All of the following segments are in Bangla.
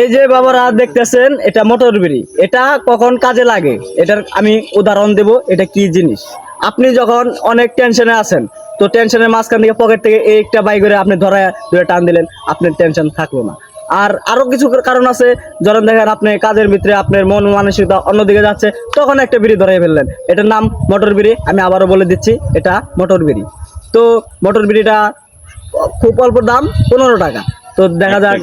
এই যে বাবারা দেখতেছেন, এটা মোটর বিড়ি। এটা কখন কাজে লাগে? এটার আমি উদাহরণ দেব, এটা কি জিনিস? আপনি যখন অনেক টেনশনে আছেন, তো টেনশনের মাঝখান থেকে পকেট থেকে একটা বাই করে আপনি ধরে ধরে টান দিলেন, আপনার টেনশন থাকল না। আর আরও কিছু কারণ আছে যখন দেখেন আপনি কাজের ভিতরে আপনার মন মানসিকতা অন্যদিকে যাচ্ছে, তখন একটা বিড়ি ধরে ফেললেন। এটার নাম মোটর বিড়ি, আমি আবারও বলে দিচ্ছি, এটা মোটর বিড়ি। তো মোটর বিড়িটা খুব অল্প দাম, পনেরো টাকা। তো দেখা যাক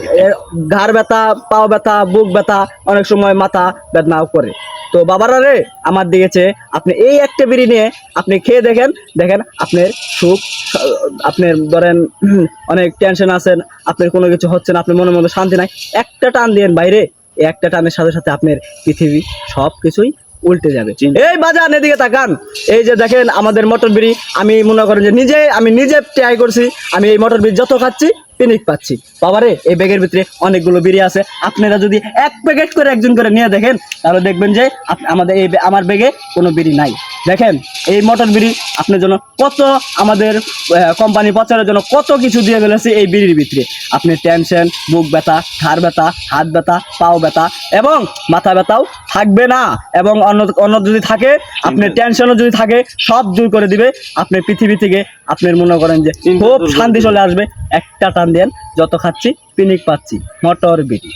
ঘাড় ব্যথা পাও ব্যথা বুক ব্যথা অনেক সময় মাথা বেদনাও করে। তো বাবারা রে আমার দিয়েছে আপনি এই একটা বিড়ি নিয়ে আপনি খেয়ে দেখেন দেখেন আপনার সুখ আপনার ধরেন অনেক টেনশন আছেন আপনার কোনো কিছু হচ্ছে না আপনার মনের মধ্যে শান্তি নাই। একটা টান দিয়েন বাইরে একটা টানের সাথে সাথে আপনার পৃথিবী সব কিছুই উল্টে যাবে। এই বাজান এদিকে তাকান। এই যে দেখেন আমাদের মটর বিড়ি আমি মনে করেন যে নিজে আমি নিজে ট্রাই করছি আমি এই মটর বিড়ি যত খাচ্ছি পিনিক পাচ্ছি। বাবারে, এই ব্যাগের ভিতরে অনেকগুলো বিড়ি আছে। আপনারা যদি এক প্যাকেট করে একজন করে নিয়ে দেখেন, তাহলে দেখবেন যে আমাদের এই আমার ব্যাগে কোনো বিড়ি নাই। দেখেন এই মটর বিড়ি আপনার জন্য কত আমাদের কোম্পানি প্রচারের জন্য কত কিছু দিয়ে ফেলেছে এই বিড়ির ভিতরে। আপনি টেনশন বুক ব্যথা ঘাড় ব্যথা হাত ব্যথা পাও ব্যথা এবং মাথা ব্যথাও থাকবে না। এবং অন্য অন্য যদি থাকে আপনার টেনশনও যদি থাকে সব দূর করে দিবে। আপনি পৃথিবী থেকে আপনার মনে করেন যে খুব শান্তি চলে আসবে। একটা টান দেন যত খাচ্ছি পিনিক পাচ্ছি। মটর বিড়ি।